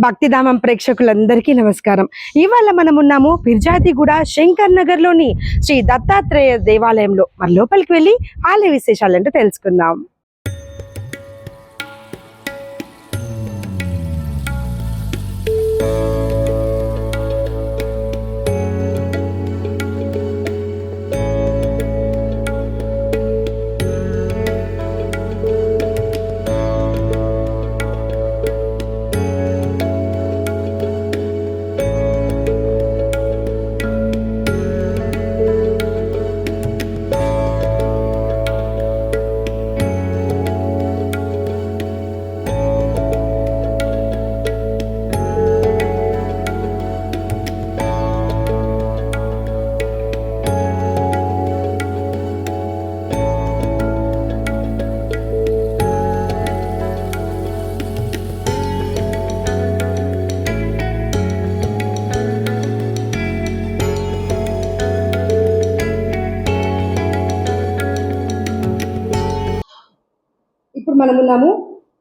భక్తిధామం ప్రేక్షకులందరికీ నమస్కారం. ఇవాళ మనం ఉన్నాము పిర్జాదిగూడ శంకర్ నగర్లోని శ్రీ దత్తాత్రేయ దేవాలయంలో. మరి లోపలికి వెళ్ళి ఆలయ విశేషాలంటూ తెలుసుకుందాం.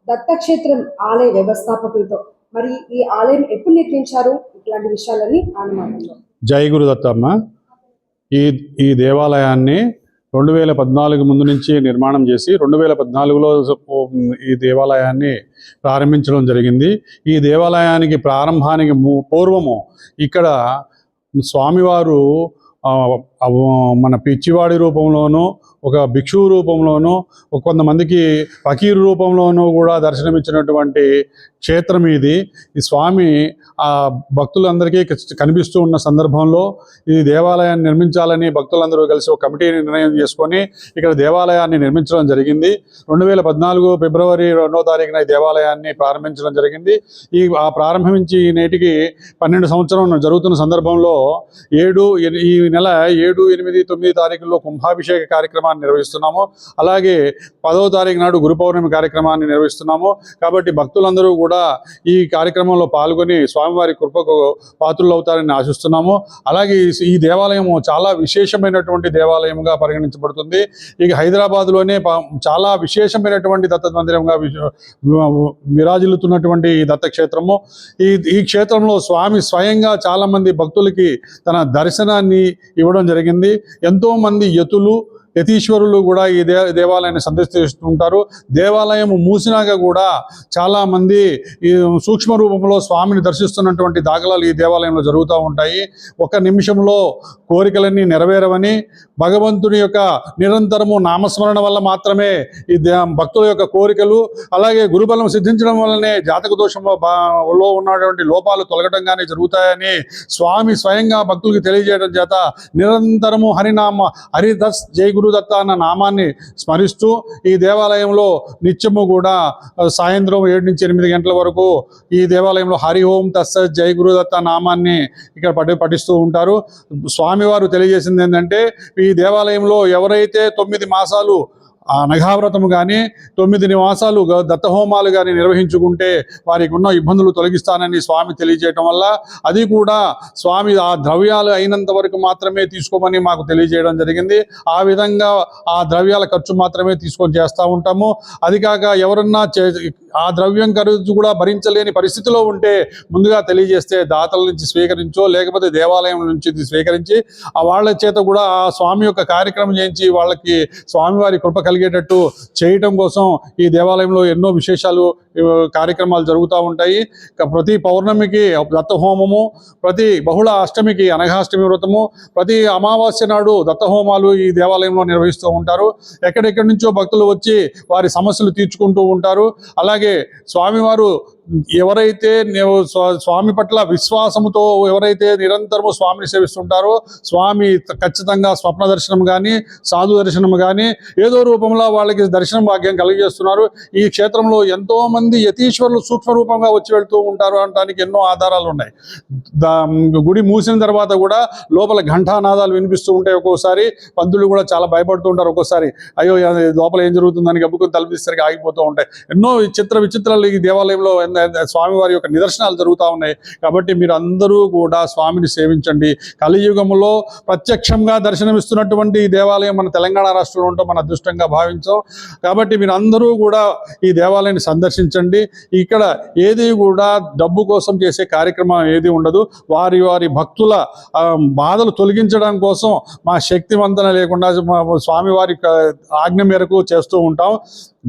దత్తక్షేత్రం ఆలయ వ్యవస్థాపకులతో. మరి ఈ ఆలయం ఎప్పుడు నిర్మించారు? ఇట్లాంటి విషయాలని ఆనమాటంలో జై గురుదత్తమ్మ ఈ ఈ దేవాలయాన్ని రెండు వేల పద్నాలుగు ముందు నుంచి నిర్మాణం చేసి రెండు వేల పద్నాలుగులో ఈ దేవాలయాన్ని ప్రారంభించడం జరిగింది. ఈ దేవాలయానికి ప్రారంభానికి పూర్వము ఇక్కడ స్వామివారు మన పిచ్చివాడి రూపంలోనూ ఒక భిక్షువు రూపంలోనూ కొంతమందికి ఫకీర్ రూపంలోనూ కూడా దర్శనమిచ్చినటువంటి క్షేత్రం ఇది. ఈ స్వామి ఆ భక్తులందరికీ కనిపిస్తూ ఉన్న సందర్భంలో ఈ దేవాలయాన్ని నిర్మించాలని భక్తులందరూ కలిసి ఒక కమిటీ నిర్ణయం చేసుకొని ఇక్కడ దేవాలయాన్ని నిర్మించడం జరిగింది. రెండు వేల పద్నాలుగు ఫిబ్రవరి రెండో తారీఖున ఈ దేవాలయాన్ని ప్రారంభించడం జరిగింది. ఈ ఆ ప్రారంభించి నేటికి పన్నెండు సంవత్సరం జరుగుతున్న సందర్భంలో ఏడు ఈ నెల ఏడు ఎనిమిది తొమ్మిది తారీఖుల్లో కుంభాభిషేక కార్యక్రమాన్ని నిర్వహిస్తున్నాము. అలాగే పదవ తారీఖు నాడు గురు పౌర్ణమి కార్యక్రమాన్ని నిర్వహిస్తున్నాము. కాబట్టి భక్తులందరూ కూడా ఈ కార్యక్రమంలో పాల్గొని స్వామివారి కృపకు పాత్రులు అవుతారని ఆశిస్తున్నాము. అలాగే ఈ- దేవాలయము చాలా విశేషమైనటువంటి దేవాలయంగా పరిగణించబడుతుంది. ఇక హైదరాబాద్లోనే చాలా విశేషమైనటువంటి దత్త మందిరంగా విరాజిల్లుతున్నటువంటి ఈ దత్తక్షేత్రము. ఈ ఈ క్షేత్రంలో స్వామి స్వయంగా చాలా మంది భక్తులకి తన దర్శనాన్ని ఇవ్వడం జరిగింది. ఎంతో మంది యతులు యతీశ్వరులు కూడా ఈ దే దేవాలయాన్ని సందర్శిస్తుంటారు దేవాలయం మూసినాక కూడా చాలా మంది ఈ సూక్ష్మ రూపంలో స్వామిని దర్శిస్తున్నటువంటి దాఖలాలు ఈ దేవాలయంలో జరుగుతూ ఉంటాయి. ఒక నిమిషంలో కోరికలన్నీ నెరవేరవని భగవంతుని యొక్క నిరంతరము నామస్మరణ వల్ల మాత్రమే ఈ దే- భక్తుల యొక్క కోరికలు అలాగే గురుబలం సిద్ధించడం వల్లనే జాతక దోషంలో ఉన్నటువంటి లోపాలు తొలగటంగానే జరుగుతాయని స్వామి స్వయంగా భక్తులకి తెలియజేయడం చేత నిరంతరము హరినామ హరిదస్ జై గురుదత్త అన్న నామాన్ని స్మరిస్తూ ఈ దేవాలయంలో నిత్యము కూడా సాయంత్రం ఏడు నుంచి ఎనిమిది గంటల వరకు ఈ దేవాలయంలో హరి ఓం తస్స జై గురుదత్త నామాన్ని ఇక్కడ పటి పఠిస్తూ ఉంటారు. స్వామివారు తెలియజేసింది ఏంటంటే ఈ దేవాలయంలో ఎవరైతే తొమ్మిది మాసాలు ఆ నఘావ్రతము కానీ తొమ్మిది నివాసాలు దత్తహోమాలు కానీ నిర్వహించుకుంటే వారికి ఉన్న ఇబ్బందులు తొలగిస్తానని స్వామి తెలియజేయటం వల్ల అది కూడా స్వామి ఆ ద్రవ్యాలు అయినంత వరకు మాత్రమే తీసుకోమని మాకు తెలియజేయడం జరిగింది. ఆ విధంగా ఆ ద్రవ్యాల ఖర్చు మాత్రమే తీసుకొని చేస్తూ ఉంటాము. అది కాక ఎవరన్నా చే- ఆ ద్రవ్యం ఖర్చు కూడా భరించలేని పరిస్థితిలో ఉంటే ముందుగా తెలియజేస్తే దాతల నుంచి స్వీకరించో లేకపోతే దేవాలయం నుంచి ఇది స్వీకరించి ఆ వాళ్ళ చేత కూడా ఆ స్వామి యొక్క కార్యక్రమం చేయించి వాళ్ళకి స్వామివారి కృప కలిగేటట్టు చేయటం కోసం ఈ దేవాలయంలో ఎన్నో విశేషాలు కార్యక్రమాలు జరుగుతూ ఉంటాయి. ప్రతి పౌర్ణమికి దత్తహోమము ప్రతి బహుళ అష్టమికి అనఘాష్టమి వ్రతము ప్రతి అమావాస్య నాడు దత్తహోమాలు ఈ దేవాలయంలో నిర్వహిస్తూ ఉంటారు. ఎక్కడెక్కడి నుంచో భక్తులు వచ్చి వారి సమస్యలు తీర్చుకుంటూ ఉంటారు. అలాగే స్వామివారు ఎవరైతే నీవు స్వామి పట్ల విశ్వాసముతో ఎవరైతే నిరంతరము స్వామిని సేవిస్తుంటారో స్వామి ఖచ్చితంగా స్వప్న దర్శనం కానీ సాధు దర్శనం కానీ ఏదో రూపంలో వాళ్ళకి దర్శనం భాగ్యం కలిగజేస్తున్నారు. ఈ క్షేత్రంలో ఎంతో మంది యతీశ్వరులు సూక్ష్మ రూపంగా వచ్చి వెళ్తూ ఉంటారు అనడానికి ఎన్నో ఆధారాలు ఉన్నాయి. దా- గుడి మూసిన తర్వాత కూడా లోపల ఘంటానాదాలు వినిపిస్తూ ఉంటాయి ఒక్కోసారి. పంతులు కూడా చాలా భయపడుతూ ఉంటారు ఒక్కోసారి. అయ్యో అది లోపల ఏం జరుగుతుందని గబ్బుకొని తలపిస్తారు ఆగిపోతూ ఉంటాయి. ఎన్నో చిత్ర విచిత్రాలు ఈ దేవాలయంలో ఎన్నో స్వామివారి యొక్క నిదర్శనాలు జరుగుతూ ఉన్నాయి. కాబట్టి మీరు అందరూ కూడా స్వామిని సేవించండి. కలియుగంలో ప్రత్యక్షంగా దర్శనమిస్తున్నటువంటి ఈ దేవాలయం మన తెలంగాణ రాష్ట్రంలో ఉంటాం మన అదృష్టంగా భావించాం. కాబట్టి మీరు అందరూ కూడా ఈ దేవాలయాన్ని సందర్శించండి. ఇక్కడ ఏది కూడా డబ్బు కోసం చేసే కార్యక్రమం ఏది ఉండదు. వారి వారి భక్తుల బాధలు తొలగించడం కోసం మా శక్తివంతన లేకుండా స్వామివారి ఆజ్ఞ మేరకు చేస్తూ ఉంటాం.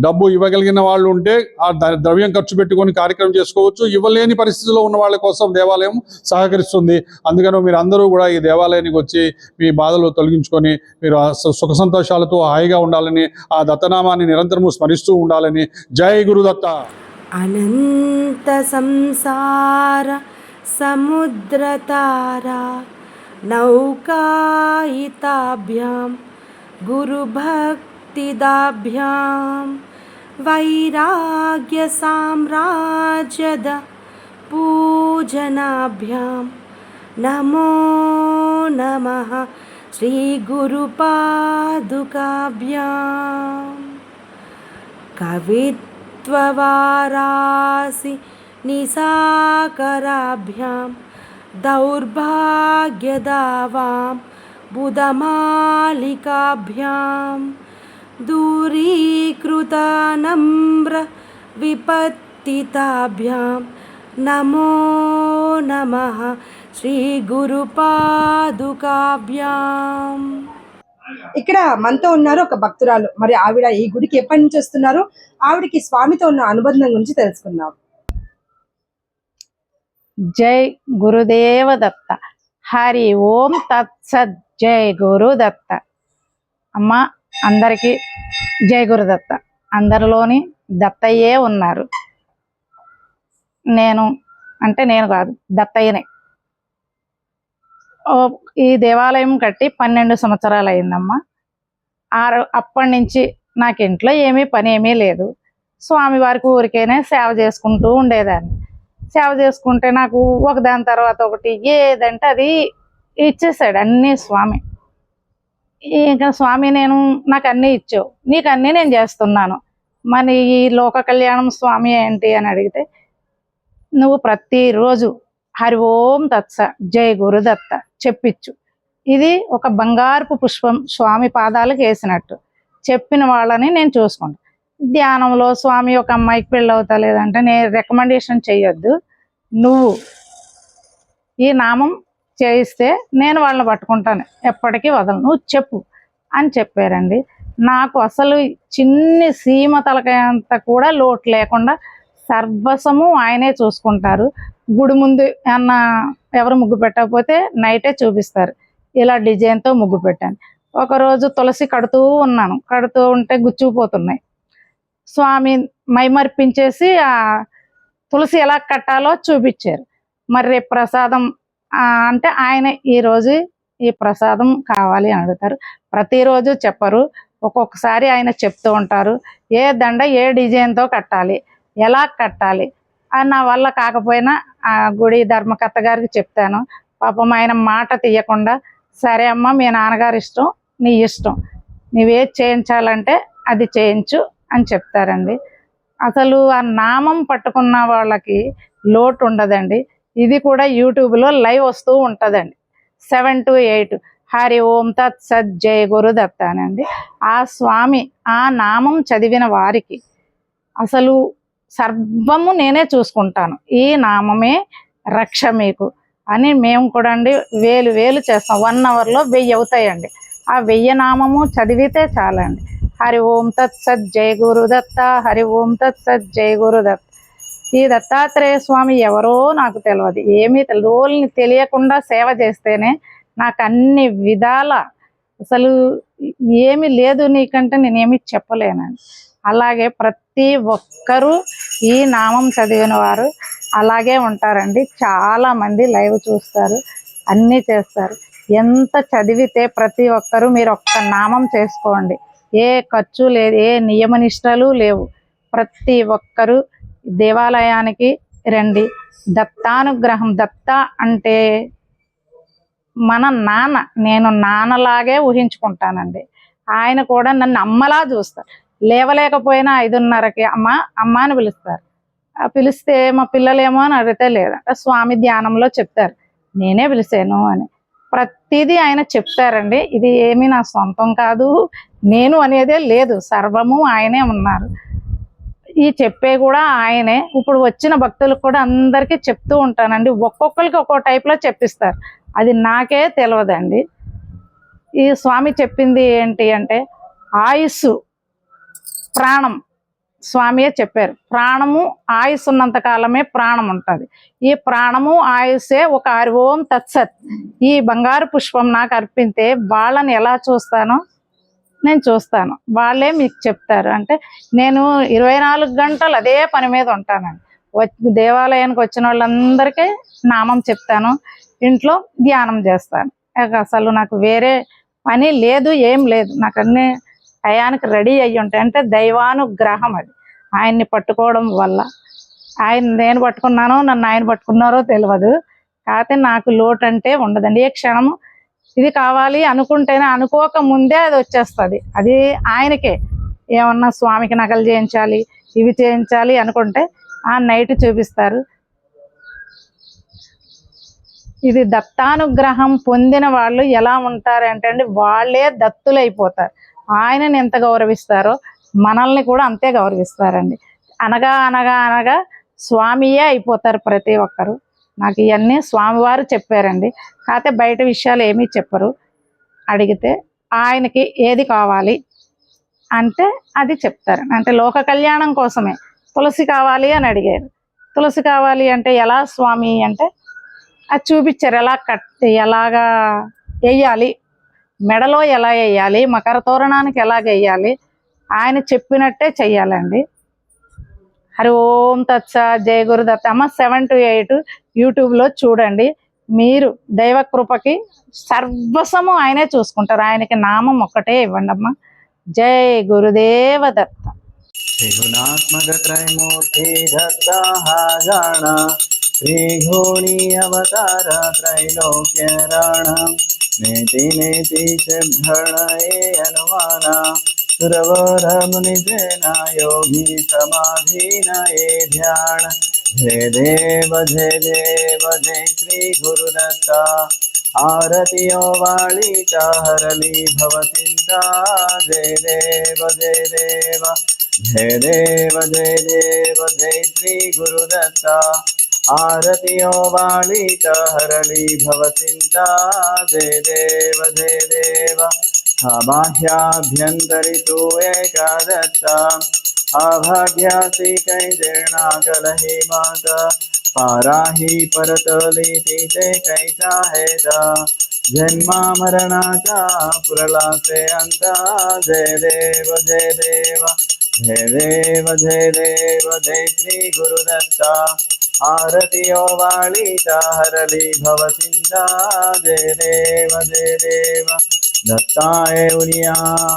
డబ్బు ఇవ్వగలిగిన వాళ్ళు ఉంటే ఆ ద- ద్రవ్యం ఖర్చు పెట్టుకొని కార్యక్రమం చేసుకోవచ్చు. ఇవ్వలేని పరిస్థితిలో ఉన్న వాళ్ళ కోసం దేవాలయం సహకరిస్తుంది. అందుకని మీరు అందరూ కూడా ఈ దేవాలయానికి వచ్చి మీ బాధలు తొలగించుకొని మీరు సుఖ సంతోషాలతో హాయిగా ఉండాలని ఆ దత్తనామాన్ని నిరంతరము స్మరిస్తూ ఉండాలని జై గురుదత్త. అనంత సంసార సముద్రతారా నౌకాయితాభ్యాం గురుభక్తిదాభ్యాం. वैराग्यसाम्राज्यद पूजनाभ्यां नमो नमः श्रीगुरुपादुकाभ्यां। कवित्ववारासि निसाकराभ्यां दौर्भाग्यदावां बुधमालिकाभ्याम् दूरीकृतनम्र विपत्तिताभ्यां नमो नमः श्रीगुरुपादुकाभ्याम् ఇక్కడ మనతో ఉన్నారు ఒక భక్తురాలు మరి ఆవిడ ఈ గుడికి ఎప్పటి నుంచి వస్తున్నారు ఆవిడకి స్వామితో ఉన్న అనుబంధం గురించి తెలుసుకుందాం జై గురుదేవ దత్త హరి ఓం తత్సత్ జై గురుదత్త అమ్మ అందరికీ జై గురుదత్త. అందరిలోని దత్తయ్యే ఉన్నారు. నేను అంటే నేను కాదు దత్తయ్యనే. ఓ, ఈ దేవాలయం కట్టి పన్నెండు సంవత్సరాలు అయిందమ్మా ఆరు అప్పటి నుంచి నాకు ఇంట్లో ఏమీ పని ఏమీ లేదు. స్వామివారికి ఊరికైనా సేవ చేసుకుంటూ ఉండేదాన్ని. సేవ చేసుకుంటే నాకు ఒకదాని తర్వాత ఒకటి ఏదంటే అది ఇచ్చేసాడు అన్నీ స్వామి. ఇంకా స్వామి నేను నాకు అన్నీ ఇచ్చావు. నీకు అన్నీ నేను చేస్తున్నాను. మరి ఈ లోక కళ్యాణం స్వామి ఏంటి అని అడిగితే నువ్వు ప్రతిరోజు హరి ఓం తత్స జై గురుదత్త చెప్పించు ఇది ఒక బంగారపు పుష్పం స్వామి పాదాలకు వేసినట్టు. చెప్పిన వాళ్ళని నేను చూసుకుంటాను ధ్యానంలో స్వామి ఒక అమ్మాయికి పెళ్ళి అవుతా లేదంటే నేను రికమెండేషన్ చేయొద్దు నువ్వు ఈ నామం చేయిస్తే నేను వాళ్ళని పట్టుకుంటాను. ఎప్పటికీ వదలను. నువ్వు చెప్పు అని చెప్పారండి. నాకు అసలు చిన్ని సీమ తలకంత కూడా లోటు లేకుండా సర్వసము ఆయనే చూసుకుంటారు. గుడి ముందు ఏమన్నా ఎవరు ముగ్గు పెట్టకపోతే నైటే చూపిస్తారు. ఇలా డిజైన్తో ముగ్గు పెట్టాను. ఒకరోజు తులసి కడుతూ ఉన్నాను. కడుతూ ఉంటే గుచ్చుకుపోతున్నాయి స్వామి మైమర్పించేసి ఆ తులసి ఎలా కట్టాలో చూపించారు. మరి రేపు ప్రసాదం అంటే ఆయన ఈరోజు ఈ ప్రసాదం కావాలి అని అడుగుతారు. ప్రతిరోజు చెప్పరు. ఒక్కొక్కసారి ఆయన చెప్తూ ఉంటారు. ఏ దండ ఏ డిజైన్తో కట్టాలి? ఎలా కట్టాలి? అని నా వల్ల కాకపోయినా ఆ గుడి ధర్మకర్త గారికి చెప్తాను. పాపం ఆయన మాట తీయకుండా సరే అమ్మ మీ నాన్నగారు ఇష్టం నీ ఇష్టం. నువ్వేది చేయించాలంటే అది చేయించు అని చెప్తారండి. అసలు ఆ నామం పట్టుకున్న వాళ్ళకి లోటు ఉండదండి. ఇది కూడా యూట్యూబ్లో లైవ్ వస్తూ ఉంటుందండి. Seven to eight. హరి ఓం తత్ సత్ జయ గురుదత్త అనండి ఆ స్వామి ఆ నామం చదివిన వారికి అసలు సర్వము నేనే చూసుకుంటాను. ఈ నామమే రక్ష మీకు అని మేము కూడా అండి వేలు వేలు చేస్తాం. వన్ అవర్లో వెయ్యి అవుతాయండి. ఆ వెయ్యి నామము చదివితే చాలండి. హరి ఓం తత్ సత్ జయ గురుదత్త హరి ఓం తత్ సత్ జయ గురుదత్త ఈ దత్తాత్రేయ స్వామి ఎవరో నాకు తెలియదు ఏమీ తెలియదు ఓల్ని తెలియకుండా సేవ చేస్తేనే నాకు అన్ని విధాల అసలు ఏమి లేదు నీకంటే నేనేమి చెప్పలేనండి అలాగే ప్రతి ఒక్కరూ ఈ నామం చదివిన వారు అలాగే ఉంటారండి. చాలా మంది లైవ్ చూస్తారు అన్నీ చేస్తారు. ఎంత చదివితే ప్రతి ఒక్కరూ మీరు ఒక్క నామం చేసుకోండి. ఏ ఖర్చు లేదు ఏ నియమ నిష్టలు లేవు. ప్రతి ఒక్కరూ దేవాలయానికి రండి. దత్తానుగ్రహం దత్త అంటే మన నాన్న నేను నాన్నలాగే ఊహించుకుంటానండి. ఆయన కూడా నన్ను అమ్మలా చూస్తారు. లేవలేకపోయినా ఐదున్నరకి అమ్మ అమ్మ అని పిలుస్తారు. పిలిస్తే మా పిల్లలేమో అని అడిగితే లేదంట స్వామి ధ్యానంలో చెప్తారు. నేనే పిలిచాను అని. ప్రతిదీ ఆయన చెప్తారండి. ఇది ఏమీ నా సొంతం కాదు. నేను అనేదే లేదు. సర్వము ఆయనే ఉన్నారు. ఈ చెప్పే కూడా ఆయనే. ఇప్పుడు వచ్చిన భక్తులకు కూడా అందరికీ చెప్తూ ఉంటానండి. ఒక్కొక్కరికి ఒక్కో టైప్లో చెప్పిస్తారు. అది నాకే తెలియదండి ఈ స్వామి చెప్పింది ఏంటి అంటే ఆయుస్సు ప్రాణం స్వామియే చెప్పారు. ప్రాణము ఆయుస్ ఉన్నంత కాలమే ప్రాణం ఉంటుంది ఈ ప్రాణము ఆయుస్సే ఒక అరివోం ఓం తత్సత్. ఈ బంగారు పుష్పం నాకు అర్పితే వాళ్ళని ఎలా చూస్తానో? నేను చూస్తాను. వాళ్ళే మీకు చెప్తారు. అంటే నేను ఇరవై నాలుగు గంటలు అదే పని మీద ఉంటానండి. వచ్చి దేవాలయానికి వచ్చిన వాళ్ళందరికీ నామం చెప్తాను. ఇంట్లో ధ్యానం చేస్తాను. అసలు నాకు వేరే పని లేదు ఏం లేదు. నాకు అన్ని టయానికి రెడీ అయ్యి ఉంటాయి. అంటే దైవానుగ్రహం అది. ఆయన్ని పట్టుకోవడం వల్ల. ఆయన నేను పట్టుకున్నానో నన్ను ఆయన పట్టుకున్నారో తెలియదు కాకపోతే నాకు లోటు అంటే ఉండదండి. ఏ క్షణము ఇది కావాలి అనుకుంటేనే అనుకోక ముందే అది వచ్చేస్తుంది. అది ఆయనకే. ఏమన్నా స్వామికి నకలు చేయించాలి ఇవి చేయించాలి అనుకుంటే ఆ నైట్ చూపిస్తారు. ఇది దత్తానుగ్రహం పొందిన వాళ్ళు ఎలా ఉంటారంటే అండి వాళ్ళే దత్తులైపోతారు. ఆయనని ఎంత గౌరవిస్తారో మనల్ని కూడా అంతే గౌరవిస్తారండి. అనగా అనగా అనగా స్వామియే అయిపోతారు ప్రతి ఒక్కరు. నాకు ఇవన్నీ స్వామివారు చెప్పారండి. కాకపోతే బయట విషయాలు ఏమీ చెప్పరు. అడిగితే ఆయనకి ఏది కావాలి అంటే అది చెప్తారు. అంటే లోక కళ్యాణం కోసమే. తులసి కావాలి అని అడిగారు. తులసి కావాలి అంటే ఎలా స్వామి అంటే అది చూపించారు. ఎలా కట్ ఎలాగా వేయాలి? మెడలో ఎలా వేయాలి? మకర తోరణానికి ఎలా వేయాలి? ఆయన చెప్పినట్టే చెయ్యాలండి. హరి ఓం తత్స జయ గురు దత్త అమ్మ సెవెన్ టు ఎయిట్ యూట్యూబ్లో చూడండి. మీరు దైవ కృపకి సర్వసము ఆయనే చూసుకుంటారు. ఆయనకి నామం ఒక్కటే ఇవ్వండి అమ్మ. జయ గురుదేవ దత్త త్రిగుణాత్మక త్రైమూర్తి దత్తాహాగణ త్రిఘోణి అవతార త్రైలోక్యరాణ నేతి నేతి मुनिजना योगी समाधीनये ध्यान। जय देव जय देव जय श्री गुरुदत्ता, आरतियो वाळीता हरली भवचिन्ता जय देव जय देव जय देव जय देव जय श्री गुरुदत्ता, आरतियो वाळीत हरली भवचिन्ता जय देव जय देव अबाह्याभ्यन्तरितु एका दत्ता अभाग्यासि कैर्णा कलहि मात पाराहि परतलीति ते कैसा हेता। जन्मा मरणाचा पुरलासे अंता। जय देव जय देव। जय देव जय देव, जय श्री गुरुदत्ता। आरतियो वाळीता, हरली भवचिन्ता जय देव जय देव। दत्ताय उनिया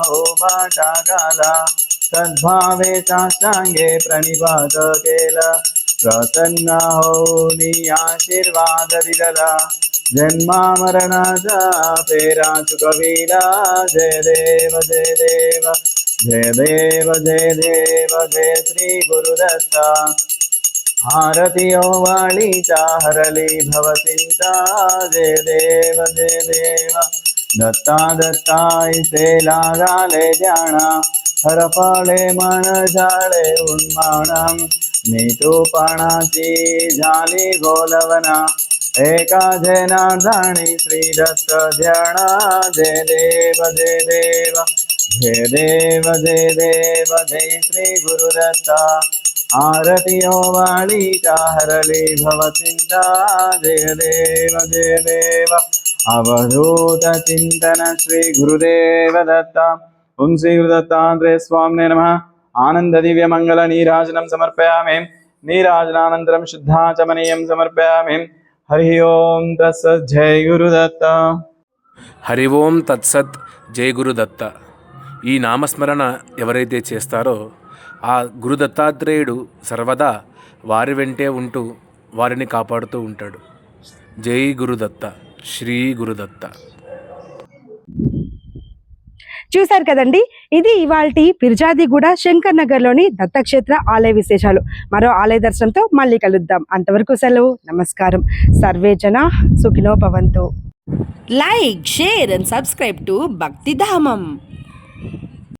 ओ बाटा काला, सद्भावे साष्टांगे प्रणिपात केला। प्रसन्न होनी आशीर्वाद दिला जन्मा मरणाचा पेरा चुकविला जय देव जय देव जय देव जय देव, जय श्री गुरुदत्ता। आरतियो वाळीता हरली भवचिन्ता जय देव जय देव दत्ता दत्ता इसे लागाले जाणा हरफळे मन झाले उन्माणम मी तू पाणाची झाली गोलवना एका जनार्दनी श्री दत्त ध्याना जय देव जय देव जय देव जय देव जय श्री गुरुदत्ता आरतियो वाळीता हरली भवचिन्ता जय देव అవధూత చింతన శ్రీ గురుదేవ దత్త ఓం శ్రీ గురుదత్తాంద్రే స్వామినే నమ. ఆనంద దివ్య మంగళ నీరాజనం సమర్పయామి. నీరాజనానంతరం శుద్ధాచమనీయం సమర్పయామి. హరి ఓం తత్సత్ జయ గురుదత్త. హరి ఓం తత్సత్ జయ గురుదత్త. ఈ నామస్మరణ ఎవరైతే చేస్తారో ఆ గురుదత్తాత్రేయుడు సర్వదా వారి వెంటే ఉంటూ వారిని కాపాడుతూ ఉంటాడు. జై గురుదత్త. శ్రీ గురుదత్త. చూశారు కదండి? ఇది ఇవాల్టి పిర్జాదిగూడ శంకర్ నగర్లోని దత్తక్షేత్ర ఆలయ విశేషాలు. మరో ఆలయ దర్శనంతో మళ్ళీ కలుద్దాం. అంతవరకు సెలవు. నమస్కారం. సర్వే జన సుఖినో భవంతు Like, share, and subscribe to Bhakti Dhamam.